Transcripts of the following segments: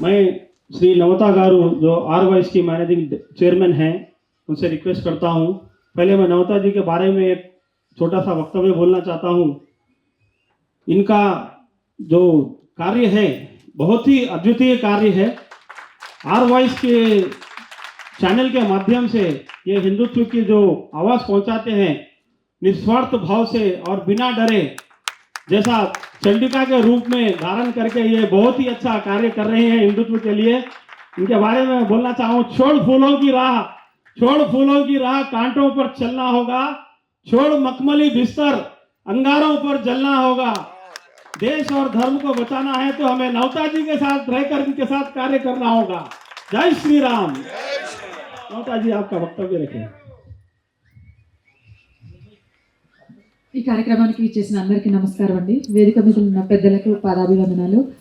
श्री नवता गारू, जो are vice की managing chairman हैं, उनसे रिक्वेस्ट करता हूँ। पहले मैं नवता जी के बारे में एक छोटा सा वक्तव्य बोलना चाहता हूँ। इनका जो कार्य है, बहुत ही अद्वितीय कार्य है। आर वाइस के चैनल के माध्यम से ये हिंदुत्व की जो आवाज़ पहुंचाते हैं, निस्वार्थ भाव से और बिना डरे जैसा चंडिका के रूप में धारण करके ये बहुत ही अच्छा कार्य कर रहे हैं हिंदुत्व के लिए इनके बारे में बोलना चाहूँ छोड़ फूलों की राह छोड़ फूलों की राह कांटों पर चलना होगा छोड़ मखमली बिस्तर अंगारों पर जलना होगा। देश और धर्म को बचाना है तो हमें नवता जी के साथ रहकर इनके साथ कार्य करना होगा। जय श्री राम। नवता जी आपका वक्तव्य रखें। ఈ కార్యక్రమానికి ఇచ్చేసిన అందరికీ నమస్కారం అండి. వేదిక మీద ఉన్న పెద్దలకు పాదాభివందనాలు.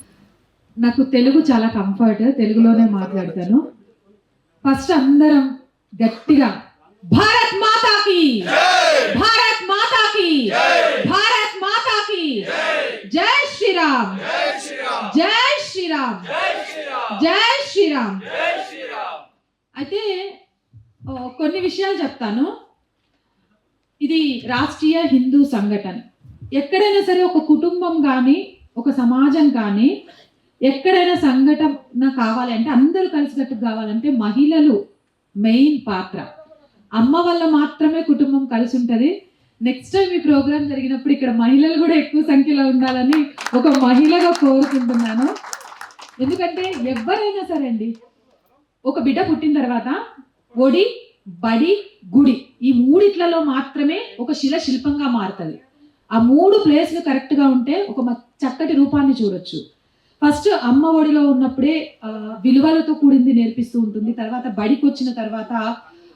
నాకు తెలుగు చాలా కంఫర్ట్ తెలుగులోనే మాట్లాడతాను. ఫస్ట్ అందరం గట్టిగా భారత్ మాతాకి భారత్ మాతాకి భారత్ మాతాకి. జై! శ్రీరామ్. జై శ్రీరామ్. జై శ్రీరామ్. అయితే కొన్ని విషయాలు చెప్తాను. ఇది రాష్ట్రీయ హిందూ సంఘటన. ఎక్కడైనా సరే ఒక కుటుంబం కానీ ఒక సమాజం కానీ ఎక్కడైనా సంఘటన కావాలంటే అందరూ కలిసికట్టు కావాలంటే మహిళలు మెయిన్ పాత్ర. అమ్మ వల్ల మాత్రమే కుటుంబం కలిసి ఉంటుంది నెక్స్ట్ టైం ఈ ప్రోగ్రాం జరిగినప్పుడు ఇక్కడ మహిళలు కూడా ఎక్కువ సంఖ్యలో ఉండాలని ఒక మహిళగా కోరుకుంటున్నాను. ఎందుకంటే ఎవరైనా సరే అండి ఒక బిడ్డ పుట్టిన తర్వాత ఒడి బడి గుడి. ఈ మూడిట్లలో మాత్రమే ఒక శిల శిల్పంగా మారుతుంది. ఆ మూడు ప్లేస్లు కరెక్ట్గా ఉంటే ఒక చక్కటి రూపాన్ని చూడొచ్చు. ఫస్ట్ అమ్మ ఒడిలో ఉన్నప్పుడే విలువలతో కూడింది నేర్పిస్తూ ఉంటుంది. తర్వాత బడికి వచ్చిన తర్వాత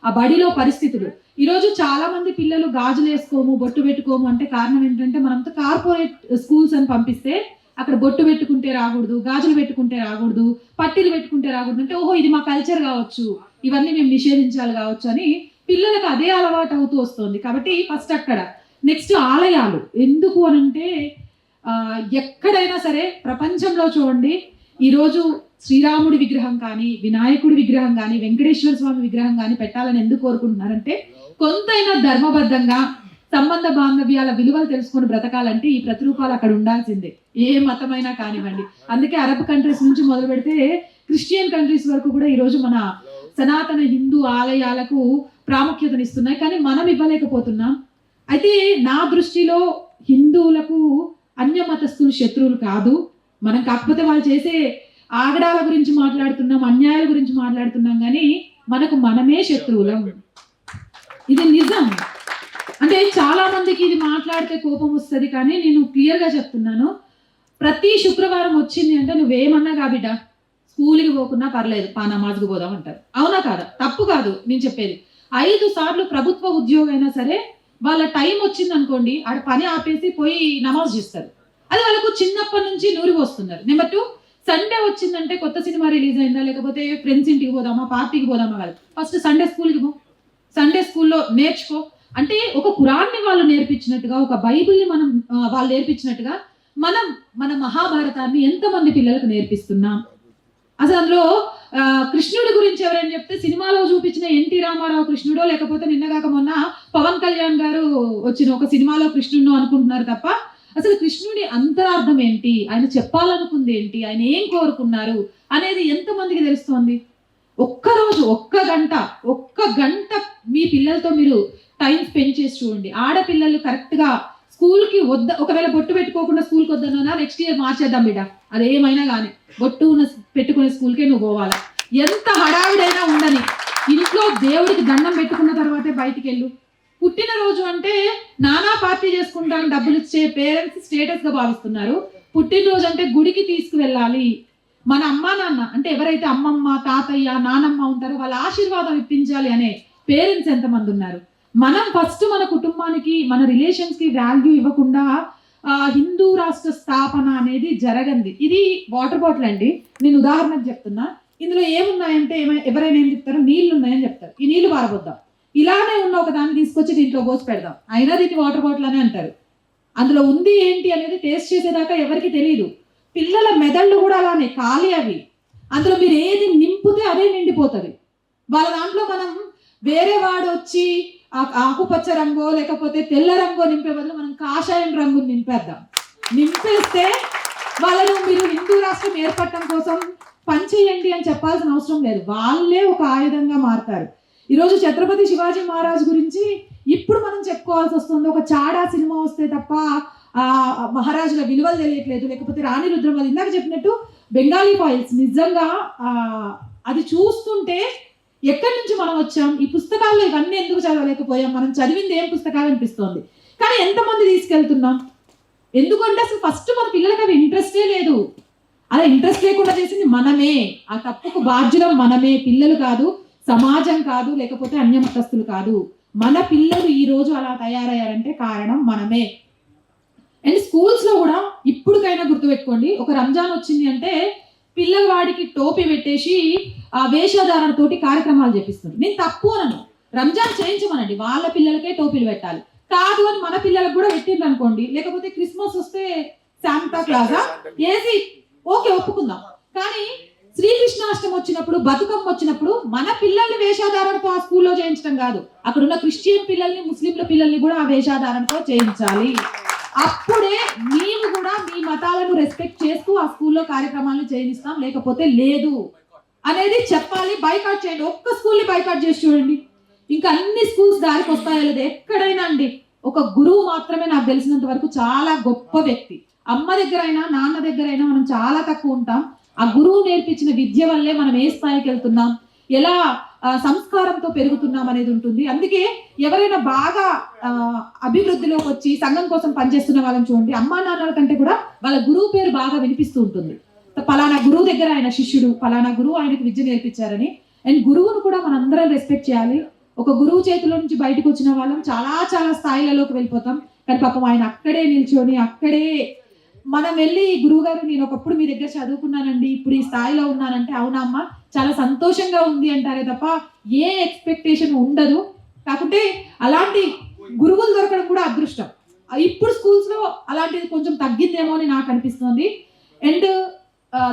ఆ బడిలో పరిస్థితులు. ఈరోజు చాలా మంది పిల్లలు గాజులు వేసుకోము బొట్టు పెట్టుకోము అంటే కారణం ఏంటంటే మనంతా కార్పొరేట్ స్కూల్స్ అని పంపిస్తే అక్కడ బొట్టు పెట్టుకుంటే రాకూడదు గాజులు పెట్టుకుంటే రాకూడదు పట్టీలు పెట్టుకుంటే రాకూడదు అంటే ఓహో ఇది మా కల్చర్ కావచ్చు ఇవన్నీ మేము నిషేధించాలి కావచ్చు అని పిల్లలకు అదే అలవాటు అవుతూ వస్తుంది. కాబట్టి ఫస్ట్ అక్కడ నెక్స్ట్ ఆలయాలు. ఎందుకు అనంటే అంటే ఎక్కడైనా సరే ప్రపంచంలో చూడండి ఈరోజు శ్రీరాముడి విగ్రహం కానీ వినాయకుడి విగ్రహం కానీ వెంకటేశ్వర స్వామి విగ్రహం కానీ పెట్టాలని ఎందుకు కోరుకుంటున్నారంటే కొంతైనా ధర్మబద్ధంగా సంబంధ బాంధవ్యాల విలువలు తెలుసుకొని బ్రతకాలంటే ఈ ప్రతిరూపాలు అక్కడ ఉండాల్సిందే. ఏ మతమైనా కానివ్వండి. అందుకే అరబ్ కంట్రీస్ నుంచి మొదలు పెడితే క్రిస్టియన్ కంట్రీస్ వరకు కూడా ఈరోజు మన సనాతన హిందూ ఆలయాలకు ప్రాముఖ్యతనిస్తున్నాయి కానీ మనం ఇవ్వలేకపోతున్నాం. అయితే నా దృష్టిలో హిందువులకు అన్య మతస్థులు శత్రువులు కాదు. మనం కాకపోతే వాళ్ళు చేసే ఆగడాల గురించి మాట్లాడుతున్నాం అన్యాయాల గురించి మాట్లాడుతున్నాం కానీ మనకు మనమే శత్రువులం. ఇది నిజం. అంటే చాలా మందికి ఇది మాట్లాడితే కోపం వస్తుంది కానీ నేను క్లియర్గా చెప్తున్నాను. ప్రతి శుక్రవారం వచ్చింది అంటే నువ్వేమన్నా కాబిడ్డ స్కూల్కి పోకున్నా పర్లేదు పా నమాజ్కి పోదాం అంటారు. అవునా కాదా? తప్పు కాదు నేను చెప్పేది. ఐదు సార్లు ప్రభుత్వ ఉద్యోగం అయినా సరే వాళ్ళ టైం వచ్చింది అనుకోండి ఆడ పని ఆపేసి పోయి నమాజ్ చేస్తారు. అది వాళ్ళకు చిన్నప్పటి నుంచి నూరు వస్తున్నారు నెంబర్ టూ సండే వచ్చిందంటే కొత్త సినిమా రిలీజ్ అయిందా? లేకపోతే ఫ్రెండ్స్ ఇంటికి పోదామా? పార్టీకి పోదామా వాళ్ళు ఫస్ట్ సండే స్కూల్కి పో. సండే స్కూల్లో నేర్చుకో. అంటే ఒక కురాన్ని వాళ్ళు నేర్పించినట్టుగా ఒక బైబిల్ని మనం వాళ్ళు నేర్పించినట్టుగా మనం మన మహాభారతాన్ని ఎంతమంది పిల్లలకు నేర్పిస్తున్నాం? అసలు అందులో కృష్ణుడి గురించి ఎవరైనా చెప్తే సినిమాలో చూపించిన ఎన్టీ రామారావు కృష్ణుడో లేకపోతే నిన్నగాక మొన్న పవన్ కళ్యాణ్ గారు వచ్చిన ఒక సినిమాలో కృష్ణుడు అనుకుంటున్నారు తప్ప అసలు కృష్ణుడి అంతరార్థం ఏంటి? ఆయన చెప్పాలనుకుంది ఏంటి? ఆయన ఏం కోరుకున్నారు? అనేది ఎంతమందికి తెలుస్తోంది? ఒక్క రోజు ఒక్క గంట ఒక్క గంట మీ పిల్లలతో మీరు టైం స్పెండ్ చేసి చూడండి. ఆడపిల్లలు కరెక్ట్గా స్కూల్కి వద్ద ఒకవేళ బొట్టు పెట్టుకోకుండా స్కూల్కి వద్దన్నా నెక్స్ట్ ఇయర్ మార్చేద్దాం బిడ్డ. అదేమైనా కానీ బొట్టు ఉన్న పెట్టుకునే స్కూల్కే నువ్వు పోవాలి. ఎంత హడావిడైనా ఉండని. ఇంట్లో దేవుడికి దండం పెట్టుకున్న తర్వాతే బయటికి వెళ్ళు పుట్టినరోజు అంటే నానా పార్టీ చేసుకుంటాను డబ్బులు ఇచ్చే పేరెంట్స్ స్టేటస్గా భావిస్తున్నారు. పుట్టినరోజు అంటే గుడికి తీసుకువెళ్ళాలి. మన అమ్మ నాన్న అంటే ఎవరైతే అమ్మమ్మ తాతయ్య నానమ్మ ఉంటారో వాళ్ళ ఆశీర్వాదం ఇప్పించాలి అనే పేరెంట్స్ ఎంతమంది ఉన్నారు? మనం ఫస్ట్ మన కుటుంబానికి మన రిలేషన్స్కి వాల్యూ ఇవ్వకుండా హిందూ రాష్ట్ర స్థాపన అనేది జరగంది. ఇది వాటర్ బాటిల్ అండి. నేను ఉదాహరణకు చెప్తున్నా. ఇందులో ఏమున్నాయంటే ఏమై- ఎవరైనా ఏం చెప్తారు? నీళ్ళు ఉన్నాయని చెప్తారు. ఈ నీళ్ళు పారబోద్దాం ఇలానే ఉన్న ఒక దాన్ని తీసుకొచ్చి దీంట్లో పోసి పెడదాం. అయినా దీన్ని వాటర్ బాటిల్ అని అంటారు. అందులో ఉంది ఏంటి అనేది టేస్ట్ చేసేదాకా ఎవరికి తెలియదు పిల్లల మెదళ్ళు కూడా అలానే ఖాళీ అవి. అందులో మీరు ఏది నింపితే అదే నిండిపోతుంది. వాళ్ళ దాంట్లో మనం వేరే వాడు వచ్చి ఆకుపచ్చ రంగో లేకపోతే తెల్ల రంగో నింపే బదులు మనం కాషాయం రంగు నింపేద్దాం. నింపేస్తే వాళ్ళను మీరు హిందూ రాష్ట్రం ఏర్పడటం కోసం పనిచేయండి అని చెప్పాల్సిన అవసరం లేదు. వాళ్ళే ఒక ఆయుధంగా మారతారు. ఈరోజు ఛత్రపతి శివాజీ మహారాజ్ గురించి ఇప్పుడు మనం చెప్పుకోవాల్సి వస్తుంది. ఒక చాడా సినిమా వస్తే తప్ప ఆ మహారాజుల విలువలు తెలియట్లేదు. లేకపోతే రాణి రుద్రమది ఇందాక చెప్పినట్టు బెంగాలీ ఫాయిల్స్ నిజంగా అది చూస్తుంటే ఎక్కడి నుంచి మనం వచ్చాం? ఈ పుస్తకాల్లో ఇవన్నీ ఎందుకు చదవలేకపోయాం? మనం చదివింది ఏం పుస్తకాలు అనిపిస్తోంది? కానీ ఎంతమంది తీసుకెళ్తున్నాం? ఎందుకంటే అసలు ఫస్ట్ మన పిల్లలకి అవి ఇంట్రెస్టే లేదు. అలా ఇంట్రెస్ట్ లేకుండా చేసింది మనమే. ఆ తప్పుకు బాధ్యులం మనమే. పిల్లలు కాదు సమాజం కాదు లేకపోతే అన్యమతస్తులు కాదు. మన పిల్లలు ఈ రోజు అలా తయారయ్యారంటే కారణం మనమే. అండ్ స్కూల్స్లో కూడా ఇప్పటికైనా గుర్తుపెట్టుకోండి. ఒక రంజాన్ వచ్చింది అంటే పిల్లవాడికి టోపీ పెట్టేసి ఆ వేషధారణతోటి కార్యక్రమాలు చేపిస్తుంది. నేను తప్పు అనను. రంజాన్ చేయించమనండి. వాళ్ళ పిల్లలకే టోపీలు పెట్టాలి. కాదు అని మన పిల్లలకు కూడా పెట్టిండ్రు అనుకోండి. లేకపోతే క్రిస్మస్ వస్తే శాంతా క్లాజా? ఏసి? ఓకే ఒప్పుకుందాం. కానీ శ్రీకృష్ణాష్టమి వచ్చినప్పుడు బతుకమ్మ వచ్చినప్పుడు మన పిల్లల్ని వేషాధారణతో ఆ స్కూల్లో చేయించడం కాదు. అక్కడ ఉన్న క్రిస్టియన్ పిల్లల్ని ముస్లింల పిల్లల్ని కూడా ఆ వేషాధారణతో చేయించాలి. అప్పుడే మేము కూడా మీ మతాలను రెస్పెక్ట్ చేస్తూ ఆ స్కూల్లో కార్యక్రమాలను చేయిస్తాం లేకపోతే లేదు. అనేది చెప్పాలి బైకాట్ చేయండి. ఒక్క స్కూల్ని బైకాట్ చేసి చూడండి. ఇంకా అన్ని స్కూల్స్ దారికి వస్తాయో లేదు ఎక్కడైనా అండి. ఒక గురువు మాత్రమే నాకు తెలిసినంత వరకు చాలా గొప్ప వ్యక్తి. అమ్మ దగ్గర అయినా నాన్న దగ్గర అయినా మనం చాలా తక్కువ ఉంటాం. ఆ గురువు నేర్పించిన విద్య వల్లే మనం ఏ స్థాయికి వెళ్తున్నాం? ఎలా సంస్కారంతో పెరుగుతున్నాం అనేది ఉంటుంది. అందుకే ఎవరైనా బాగా అభివృద్ధిలోకి వచ్చి సంఘం కోసం పనిచేస్తున్న వాళ్ళని చూడండి. అమ్మా నాన్నల కంటే కూడా వాళ్ళ గురువు పేరు బాగా వినిపిస్తూ ఉంటుంది. పలానా గురువు దగ్గర ఆయన శిష్యుడు పలానా గురువు ఆయనకు విద్య నేర్పించారని. అండ్ గురువును కూడా మనందరం రెస్పెక్ట్ చేయాలి. ఒక గురువు చేతిలో నుంచి బయటకు వచ్చిన వాళ్ళం చాలా చాలా స్థాయిలలోకి వెళ్ళిపోతాం. కానీ పాపం ఆయన అక్కడే నిల్చొని అక్కడే మనం వెళ్ళి గురువు గారు నేను ఒకప్పుడు మీ దగ్గర చదువుకున్నానండి ఇప్పుడు ఈ స్థాయిలో ఉన్నానంటే అవునా అమ్మా? చాలా సంతోషంగా ఉంది అంటారే తప్ప ఏ ఎక్స్పెక్టేషన్ ఉండదు. కాకుంటే అలాంటి గురువులు దొరకడం కూడా అదృష్టం. ఇప్పుడు స్కూల్స్లో అలాంటిది కొంచెం తగ్గిందేమో అని నాకు అనిపిస్తుంది. అండ్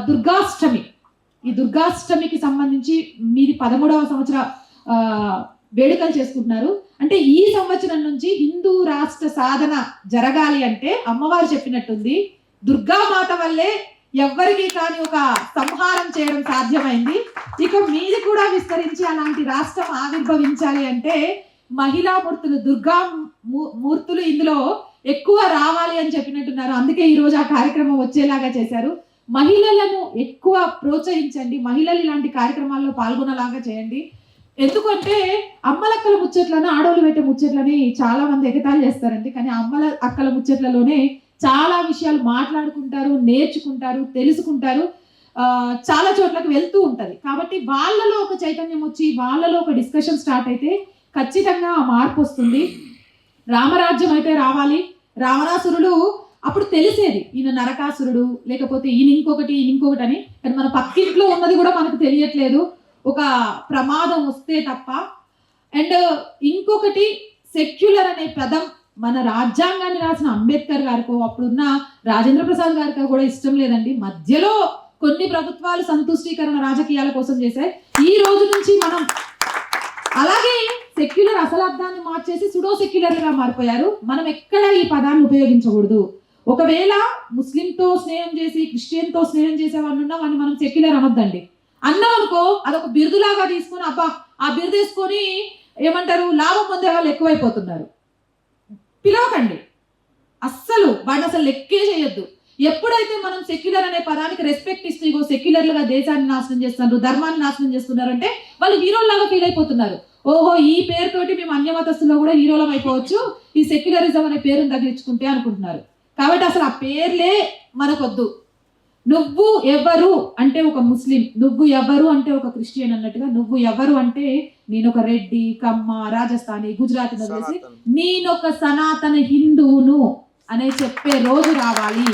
దుర్గాష్టమి. ఈ దుర్గాష్టమికి సంబంధించి మీది పదమూడవ సంవత్సర వేడుకలు చేసుకుంటున్నారు. అంటే ఈ సంవత్సరం నుంచి హిందూ రాష్ట్ర సాధన జరగాలి అంటే అమ్మవారు చెప్పినట్టుంది. దుర్గామాత వల్లే ఎవ్వరికి కానీ ఒక సంహారం చేయడం సాధ్యమైంది. ఇక మీది కూడా విస్తరించి అలాంటి రాష్ట్రం ఆవిర్భవించాలి అంటే మహిళా మూర్తులు దుర్గా మూ- మూర్తులు ఇందులో ఎక్కువ రావాలి అని చెప్పినట్టున్నారు. అందుకే ఈరోజు ఆ కార్యక్రమం వచ్చేలాగా చేశారు. మహిళలను ఎక్కువ ప్రోత్సహించండి. మహిళలు ఇలాంటి కార్యక్రమాల్లో పాల్గొనేలాగా చేయండి. ఎందుకంటే అమ్మలక్కల ముచ్చట్లను ఆడవాళ్ళు పెట్టే ముచ్చట్లని చాలా మంది ఎగతాళి చేస్తారండి. కానీ అమ్మల అక్కల ముచ్చట్లలోనే చాలా విషయాలు మాట్లాడుకుంటారు నేర్చుకుంటారు తెలుసుకుంటారు. చాలా చోట్లకు వెళ్తూ ఉంటుంది. కాబట్టి వాళ్ళలో ఒక చైతన్యం వచ్చి వాళ్ళలో ఒక డిస్కషన్ స్టార్ట్ అయితే ఖచ్చితంగా ఆ మార్పు వస్తుంది. రామరాజ్యం అయితే రావాలి. రావణాసురుడు అప్పుడు తెలిసేది ఈయన నరకాసురుడు లేకపోతే ఈయన ఇంకొకటి ఈయన ఇంకొకటి అని. కానీ మన పక్కింట్లో ఉన్నది కూడా మనకు తెలియట్లేదు. ఒక ప్రమాదం వస్తే తప్ప. అండ్ ఇంకొకటి సెక్యులర్ అనే పదం మన రాజ్యాంగాన్ని రాసిన అంబేద్కర్ గారికో అప్పుడున్న రాజేంద్ర ప్రసాద్ గారికో కూడా ఇష్టం లేదండి. మధ్యలో కొన్ని ప్రభుత్వాలు సంతుష్టీకరణ రాజకీయాల కోసం చేశాయి. ఈ రోజు నుంచి మనం అలాగే సెక్యులర్ అసలు అర్థాన్ని మార్చేసి సుడో సెక్యులర్గా మారిపోయారు. మనం ఎక్కడ ఈ పదాన్ని ఉపయోగించకూడదు. ఒకవేళ ముస్లింతో స్నేహం చేసి క్రిస్టియన్తో స్నేహం చేసే వాళ్ళు ఉన్నా వాడిని మనం సెక్యులర్ అనొద్దండి. అన్నాం అనుకో అదొక బిరుదులాగా తీసుకొని అబ్బా ఆ బిరుదేసుకొని ఏమంటారు? లాభం పొందే వాళ్ళు ఎక్కువైపోతున్నారు. పిలవకండి. అస్సలు వాడిని అసలు లెక్కే చేయొద్దు. ఎప్పుడైతే మనం సెక్యులర్ అనే పదానికి రెస్పెక్ట్ ఇస్తూ ఇగో సెక్యులర్లుగా దేశాన్ని నాశనం చేస్తున్నారు ధర్మాన్ని నాశనం చేస్తున్నారు అంటే వాళ్ళు హీరోల్లాగా ఫీల్ అయిపోతున్నారు. ఓహో ఈ పేరుతోటి మేము అన్యమతస్తులో కూడా హీరోలం అయిపోవచ్చు. ఈ సెక్యులరిజం అనే పేరును తగిలించుకుంటే అనుకుంటున్నారు. కాబట్టి అసలు ఆ పేర్లే మనకొద్దు. నువ్వు ఎవరు అంటే ఒక ముస్లిం నువ్వు ఎవరు అంటే ఒక క్రిస్టియన్ అన్నట్టుగా నువ్వు ఎవరు అంటే నేను ఒక రెడ్డి కమ్మ రాజస్థానీ గుజరాతీ వదిలేసి నేనొక సనాతన హిందువును అనే చెప్పే రోజు రావాలి.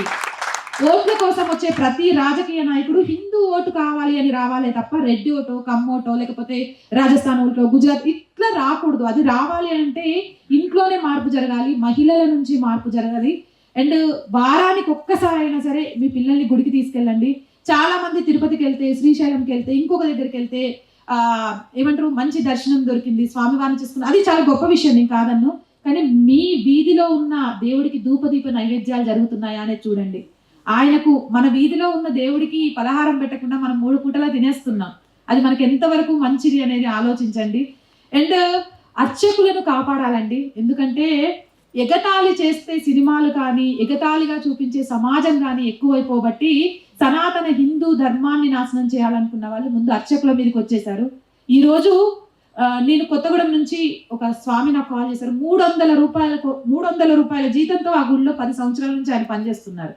ఓట్ల కోసం వచ్చే ప్రతి రాజకీయ నాయకుడు హిందూ ఓటు కావాలి అని రావాలే తప్ప రెడ్డి ఓటో కమ్మోటో లేకపోతే రాజస్థాన్ ఓటో గుజరాత్ ఇట్లా రాకూడదు. అది రావాలి అంటే ఇంట్లోనే మార్పు జరగాలి మహిళల నుంచి మార్పు జరగాలి అండ్ వారానికి ఒక్కసారి అయినా సరే మీ పిల్లల్ని గుడికి తీసుకెళ్ళండి. చాలా మంది తిరుపతికి వెళ్తే శ్రీశైలంకి వెళ్తే ఇంకొక దగ్గరికి వెళ్తే ఏమంటారు మంచి దర్శనం దొరికింది. స్వామివారిని చూసుకుని అది చాలా గొప్ప విషయం నేను కాదన్ను. కానీ మీ వీధిలో ఉన్న దేవుడికి ధూపదీప నైవేద్యాలు జరుగుతున్నాయా అనేది చూడండి. ఆయనకు మన వీధిలో ఉన్న దేవుడికి పలహారం పెట్టకుండా మనం మూడు పూటలా తినేస్తున్నాం. అది మనకి ఎంతవరకు మంచిది అనేది ఆలోచించండి. అండ్ అర్చకులను కాపాడాలండి. ఎందుకంటే ఎగతాళి చేస్తే సినిమాలు కానీ ఎగతాళిగా చూపించే సమాజం కానీ ఎక్కువైపోబట్టి సనాతన హిందూ ధర్మాన్ని నాశనం చేయాలనుకున్న వాళ్ళు ముందు అర్చకుల మీదకి వచ్చేసారు ఈరోజు నేను కొత్తగూడెం నుంచి ఒక స్వామి నాకు కాల్ చేశారు. మూడు వందల రూపాయలకు మూడు వందల రూపాయల జీతంతో ఆ గుడిలో పది సంవత్సరాల నుంచి ఆయన పనిచేస్తున్నారు.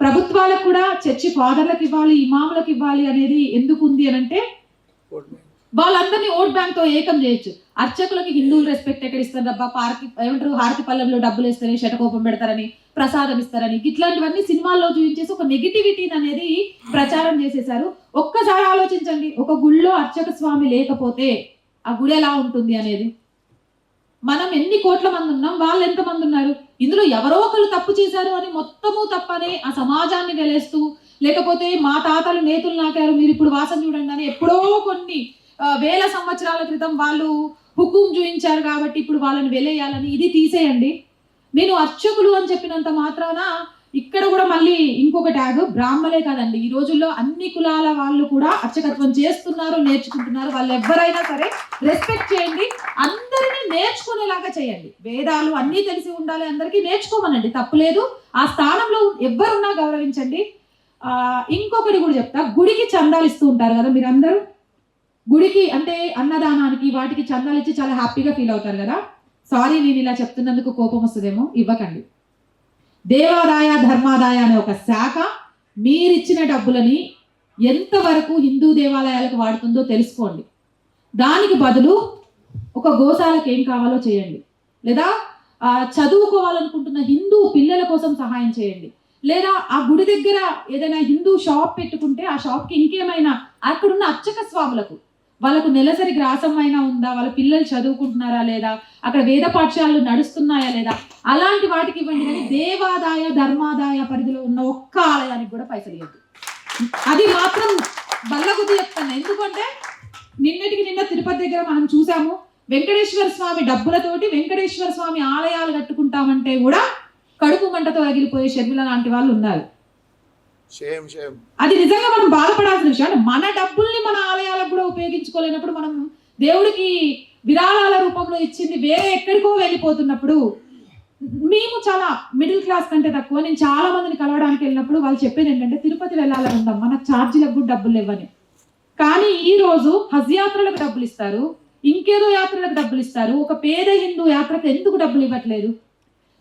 ప్రభుత్వాలకు కూడా చర్చి ఫాదర్లకు ఇవ్వాలి ఇమాములకు ఇవ్వాలి అనేది ఎందుకు ఉంది అని అంటే వాళ్ళందరినీ ఓట్ బ్యాంక్తో ఏకం చేయొచ్చు. అర్చకులకి హిందువులు రెస్పెక్ట్ ఎక్కడ ఇస్తారు డబ్బా పార్కి ఏమంటారు? హారతి పల్లెంలో డబ్బులు ఇస్తారని శటకోపం పెడతారని ప్రసాదం ఇస్తారని. ఇట్లాంటివన్నీ సినిమాల్లో చూపించేసి ఒక నెగిటివిటీని అనేది ప్రచారం చేసేసారు ఒక్కసారి ఆలోచించండి. ఒక గుళ్ళో అర్చక స్వామి లేకపోతే ఆ గుడి ఎలా ఉంటుంది అనేది. మనం ఎన్ని కోట్ల మంది ఉన్నాం వాళ్ళు ఎంతమంది ఉన్నారు? ఇందులో ఎవరో ఒకరు తప్పు చేశారు అని మొత్తము తప్పని ఆ సమాజాన్ని వెలేస్తూ లేకపోతే మా తాతలు నేతులు నాకారు మీరు ఇప్పుడు వాసన చూడండి అని ఎప్పుడో కొన్ని వేల సంవత్సరాల క్రితం వాళ్ళు హుకుం చూయించారు కాబట్టి ఇప్పుడు వాళ్ళని వెలేయాలని ఇది తీసేయండి. నేను అర్చకులు అని చెప్పినంత మాత్రాన ఇక్కడ కూడా మళ్ళీ ఇంకొక ట్యాగ్ బ్రాహ్మలే కాదండి. ఈ రోజుల్లో అన్ని కులాల వాళ్ళు కూడా అర్చకత్వం చేస్తున్నారు నేర్చుకుంటున్నారు. వాళ్ళు ఎవరైనా సరే రెస్పెక్ట్ చేయండి. అందరినీ నేర్చుకునేలాగా చేయండి. వేదాలు అన్నీ తెలిసి ఉండాలి అందరికీ నేర్చుకోమనండి. తప్పులేదు ఆ స్థానంలో ఎవరున్నా గౌరవించండి. ఇంకొకటి కూడా చెప్తా. గుడికి చందాలు ఇస్తూ ఉంటారు కదా మీరందరూ? గుడికి అంటే అన్నదానానికి వాటికి చందాలు ఇచ్చి చాలా హ్యాపీగా ఫీల్ అవుతారు కదా? సారీ నేను ఇలా చెప్తున్నందుకు కోపం వస్తుందేమో? ఇవ్వకండి. దేవాదాయ ధర్మాదాయ అనే ఒక శాఖ మీరిచ్చిన డబ్బులని ఎంతవరకు హిందూ దేవాలయాలకు వాడుతుందో తెలుసుకోండి. దానికి బదులు ఒక గోశాలకు ఏం కావాలో చేయండి. లేదా చదువుకోవాలనుకుంటున్న హిందూ పిల్లల కోసం సహాయం చేయండి. లేదా ఆ గుడి దగ్గర ఏదైనా హిందూ షాప్ పెట్టుకుంటే ఆ షాప్కి ఇంకేమైనా అక్కడున్న అర్చక స్వాములకు వాళ్ళకు నెలసరి గ్రాసం అయినా ఉందా? వాళ్ళ పిల్లలు చదువుకుంటున్నారా లేదా? అక్కడ వేద పాఠశాలలు నడుస్తున్నాయా లేదా? అలాంటి వాటికి ఇవ్వండి కానీ దేవాదాయ ధర్మాదాయ పరిధిలో ఉన్న ఒక్క ఆలయానికి కూడా పైసలు ఇవ్వద్దు. అది మాత్రం బల్లగుద్ది చెప్తాను ఎందుకంటే నిన్నటికి నిన్న తిరుపతి దగ్గర మనం చూసాము వెంకటేశ్వర స్వామి డబ్బులతోటి వెంకటేశ్వర స్వామి ఆలయాలు కట్టుకుంటామంటే కూడా కడుపు మంటతో రగిలిపోయే షర్మిల లాంటి వాళ్ళు ఉన్నారు. అది నిజంగా మనం బాధపడాల్సిన విషయం. మన డబ్బుల్ని మన ఆలయాలకు కూడా మనం దేవుడికి విరాళాల రూపంలో ఇచ్చింది వేరే ఎక్కడికో వెళ్ళిపోతున్నప్పుడు మేము చాలా మిడిల్ క్లాస్ కంటే తక్కువ. నేను చాలా మందిని కలవడానికి వెళ్ళినప్పుడు వాళ్ళు చెప్పేది ఏంటంటే తిరుపతి వెళ్ళాలని ఉందాం మనకు ఛార్జీలకు కూడా డబ్బులు ఇవ్వని కానీ ఈ రోజు హజ్ యాత్రలకు డబ్బులు ఇస్తారు ఇంకేదో యాత్రలకు డబ్బులు ఇస్తారు ఒక పేద హిందూ యాత్రకు ఎందుకు డబ్బులు ఇవ్వట్లేదు?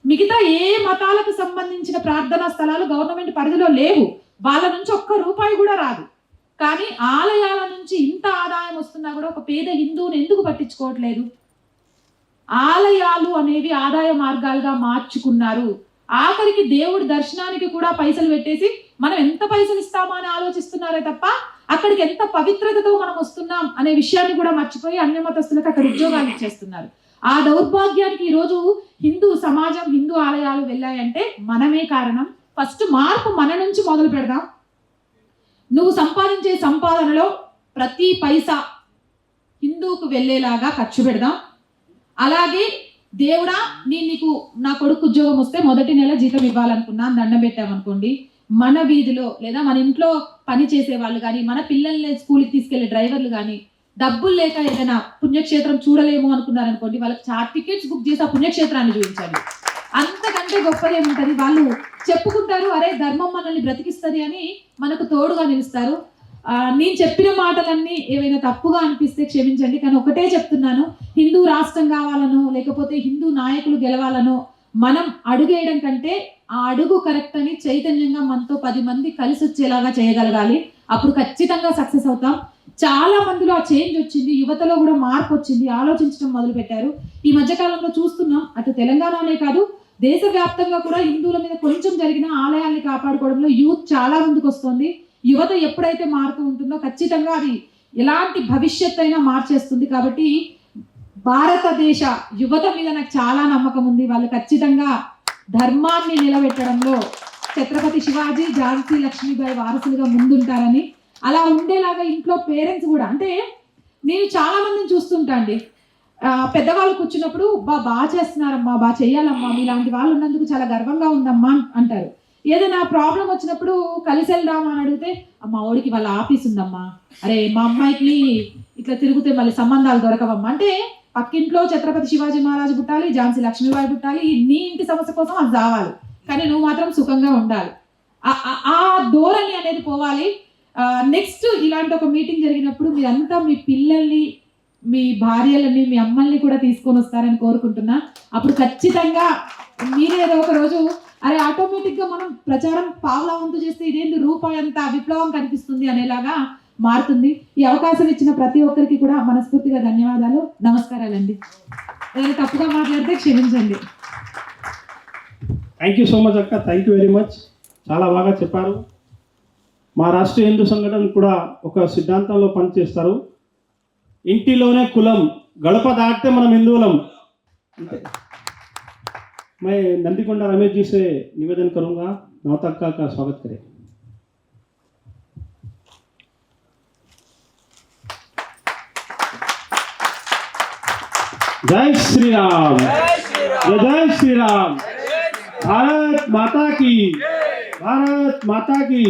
మిగతా ఏ మతాలకు సంబంధించిన ప్రార్థనా స్థలాలు గవర్నమెంట్ పరిధిలో లేవు. వాళ్ళ నుంచి ఒక్క రూపాయి కూడా రాదు. కానీ ఆలయాల నుంచి ఇంత ఆదాయం వస్తున్నా కూడా ఒక పేద హిందువుని ఎందుకు పట్టించుకోవట్లేదు? ఆలయాలు అనేవి ఆదాయ మార్గాలుగా మార్చుకున్నారు. ఆఖరికి దేవుడి దర్శనానికి కూడా పైసలు పెట్టేసి మనం ఎంత పైసలు ఇస్తామా అని ఆలోచిస్తున్నారే తప్ప అక్కడికి ఎంత పవిత్రతతో మనం వస్తున్నాం అనే విషయాన్ని కూడా మర్చిపోయి అన్య మతస్థులకు అక్కడ ఉద్యోగాలు ఇచ్చేస్తున్నారు. ఆ దౌర్భాగ్యానికి ఈరోజు హిందూ సమాజం హిందూ ఆలయాలు వెళ్ళాయంటే మనమే కారణం. ఫస్ట్ మార్పు మన నుంచి మొదలు పెడదాం. నువ్వు సంపాదించే సంపాదనలో ప్రతి పైసా హిందూకు వెళ్ళేలాగా ఖర్చు పెడదాం. అలాగే దేవుడా నేను నీకు నా కొడుకు ఉద్యోగం వస్తే మొదటి నెల జీతం ఇవ్వాలనుకున్నా దండం పెట్టామనుకోండి మన వీధిలో లేదా మన ఇంట్లో పని చేసే వాళ్ళు కానీ మన పిల్లల్ని స్కూల్కి తీసుకెళ్ళే డ్రైవర్లు కానీ డబ్బులు లేక ఏదైనా పుణ్యక్షేత్రం చూడలేము అనుకున్నారనుకోండి వాళ్ళకి చార్ టికెట్స్ బుక్ చేసి ఆ పుణ్యక్షేత్రాన్ని చూపించండి. అంతకంటే గొప్పది ఏముంటది? వాళ్ళు చెప్పుకుంటారు అరే ధర్మం మనల్ని బ్రతికిస్తుంది అని మనకు తోడుగా నిలుస్తారు. నేను చెప్పిన మాటలన్నీ ఏవైనా తప్పుగా అనిపిస్తే క్షమించండి కానీ ఒకటే చెప్తున్నాను. హిందూ రాష్ట్రం కావాలనో లేకపోతే హిందూ నాయకులు గెలవాలనో మనం అడుగేయడం కంటే ఆ అడుగు కరెక్ట్ అని చైతన్యంగా మనతో పది మంది కలిసి వచ్చేలాగా చేయగలగాలి. అప్పుడు ఖచ్చితంగా సక్సెస్ అవుతాం. చాలా మందిలో ఆ చేంజ్ వచ్చింది యువతలో కూడా మార్పు వచ్చింది ఆలోచించడం మొదలు పెట్టారు ఈ మధ్యకాలంలో చూస్తున్నాం అటు తెలంగాణనే కాదు దేశవ్యాప్తంగా కూడా హిందువుల మీద కొంచెం జరిగిన ఆలయాల్ని కాపాడుకోవడంలో యూత్ చాలా ముందుకు వస్తుంది యువత ఎప్పుడైతే మారుతూ ఉంటుందో ఖచ్చితంగా అది ఎలాంటి భవిష్యత్ అయినా మార్చేస్తుంది. కాబట్టి భారతదేశ యువత మీద నాకు చాలా నమ్మకం ఉంది. వాళ్ళు ఖచ్చితంగా ధర్మాన్ని నిలబెట్టడంలో ఛత్రపతి శివాజీ ఝాన్సీ లక్ష్మీబాయి వారసులుగా ముందుంటారని. అలా ఉండేలాగా ఇంట్లో పేరెంట్స్ కూడా అంటే నేను చాలా మందిని చూస్తుంటా అండి పెద్దవాళ్ళు కూర్చున్నప్పుడు బా బాగా చేస్తున్నారమ్మా బాగా చేయాలమ్మా మీలాంటి వాళ్ళు ఉన్నందుకు చాలా గర్వంగా ఉందమ్మా అంటారు. ఏదైనా ప్రాబ్లం వచ్చినప్పుడు కలిసి వెళ్దామా అని అడిగితే అమ్మ ఓడికి వాళ్ళ ఆఫీస్ ఉందమ్మా. అరే మా అమ్మాయికి ఇట్లా తిరిగితే మళ్ళీ సంబంధాలు దొరకవమ్మా. అంటే పక్కింట్లో ఛత్రపతి శివాజీ మహారాజు పుట్టాలి ఝాన్సీ లక్ష్మీబాయి పుట్టాలి నీ ఇంటి సమస్య కోసం అది రావాలి కానీ నువ్వు మాత్రం సుఖంగా ఉండాలి. ఆ ధోరణి అనేది పోవాలి. నెక్స్ట్ ఇలాంటి ఒక మీటింగ్ జరిగినప్పుడు మీరంతా మీ పిల్లల్ని మీ భార్యలని మీ అమ్మల్ని కూడా తీసుకొని వస్తారని కోరుకుంటున్నా. అప్పుడు ఖచ్చితంగా మీరే ఏదో ఒక రోజు అరే ఆటోమేటిక్గా మనం ప్రచారం పావులా వంతు చేస్తే ఇదేంటి రూపాయి అంత విప్లవం కనిపిస్తుంది అనేలాగా మారుతుంది. ఈ అవకాశం ఇచ్చిన ప్రతి ఒక్కరికి కూడా మనస్ఫూర్తిగా ధన్యవాదాలు. నమస్కారాలండి. నేను తప్పుగా మాట్లాడితే క్షమించండి. థ్యాంక్ యూ సో మచ్ అక్క. థ్యాంక్ యూ వెరీ మచ్ చాలా బాగా చెప్పారు. మా రాష్ట్ర హిందూ సంఘటన కూడా ఒక సిద్ధాంతంలో పనిచేస్తారు. ఇంటిలోనే కులం గడప దాటితే మనం హిందువులం అంతే मैं नंदीकोंडा रमेश जी से निवेदन करूंगा नौतक्का का स्वागत करें जय श्री राम जय जय श्री राम भारत माता की भारत माता की